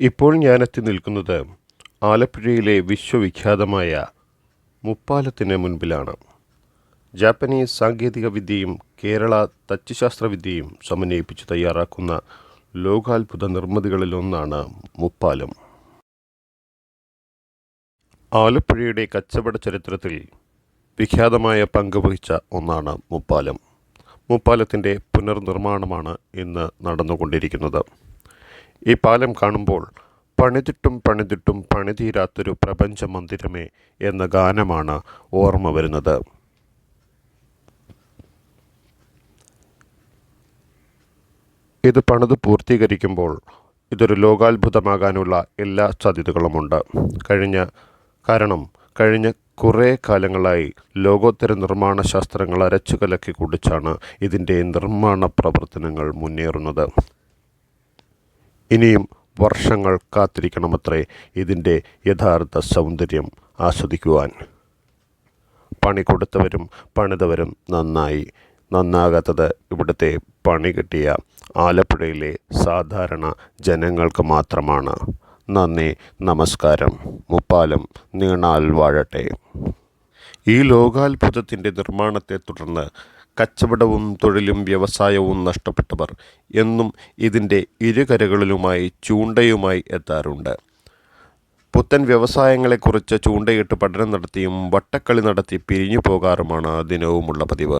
ഇപ്പോൾ ഞാനെത്തി നിൽക്കുന്നത് ആലപ്പുഴയിലെ വിശ്വവിഖ്യാതമായ മുപ്പാലത്തിന് മുൻപിലാണ്. ജാപ്പനീസ് സാങ്കേതിക വിദ്യയും കേരള തച്ചുശാസ്ത്രവിദ്യയും സമന്വയിപ്പിച്ച് തയ്യാറാക്കുന്ന ലോകാത്ഭുത നിർമ്മിതികളിലൊന്നാണ് മുപ്പാലം. ആലപ്പുഴയുടെ കച്ചവട ചരിത്രത്തിൽ വിഖ്യാതമായ പങ്ക് വഹിച്ച ഒന്നാണ് മുപ്പാലം. മുപ്പാലത്തിന്റെ പുനർനിർമ്മാണമാണ് ഇന്ന് നടന്നുകൊണ്ടിരിക്കുന്നത്. ഈ പാലം കാണുമ്പോൾ പണിതിട്ടും പണിതിട്ടും പണിതീരാത്തൊരു പ്രപഞ്ച മന്ദിരമേ എന്ന ഗാനമാണ് ഓർമ്മ വരുന്നത്. ഇത് പണിത് പൂർത്തീകരിക്കുമ്പോൾ ഇതൊരു ലോകാത്ഭുതമാകാനുള്ള എല്ലാ സാധ്യതകളുമുണ്ട്. കഴിഞ്ഞ കാരണം കഴിഞ്ഞ കുറേ കാലങ്ങളായി ലോകോത്തര നിർമ്മാണ ശാസ്ത്രങ്ങൾ അരച്ചു കലക്കി കുടിച്ചാണ് ഇതിന്റെ നിർമ്മാണ പ്രവർത്തനങ്ങൾ മുന്നേറുന്നത്. ഇനിയും വർഷങ്ങൾ കാത്തിരിക്കണമത്രേ ഇതിന്റെ യഥാർത്ഥ സൗന്ദര്യം ആസ്വദിക്കുവാൻ. പണി കൊടുത്തവരും പണിതവരും നന്നായി. നന്നാകാത്തത് ഇവിടുത്തെ പണി കിട്ടിയ ആലപ്പുഴയിലെ സാധാരണ ജനങ്ങൾക്ക് മാത്രമാണ്. നന്ദി നമസ്കാരം. മുപ്പാലം നീണാൽ വാഴട്ടെ. ഈ ലോകാത്ഭുതത്തിന്റെ നിർമ്മാണത്തെ തുടർന്ന് കച്ചവടവും തൊഴിലും വ്യവസായവും നഷ്ടപ്പെട്ടവർ എന്നും ഇതിന്റെ ഇരുകരകളിലുമായി ചൂണ്ടയുമായി എത്താറുണ്ട്. പുത്തൻ വ്യവസായങ്ങളെക്കുറിച്ച് ചൂണ്ടയിട്ട് പഠനം നടത്തിയും വട്ടക്കളി നടത്തി പിരിഞ്ഞു പോകാറുമാണ് ദിനവുമുള്ള പതിവ്.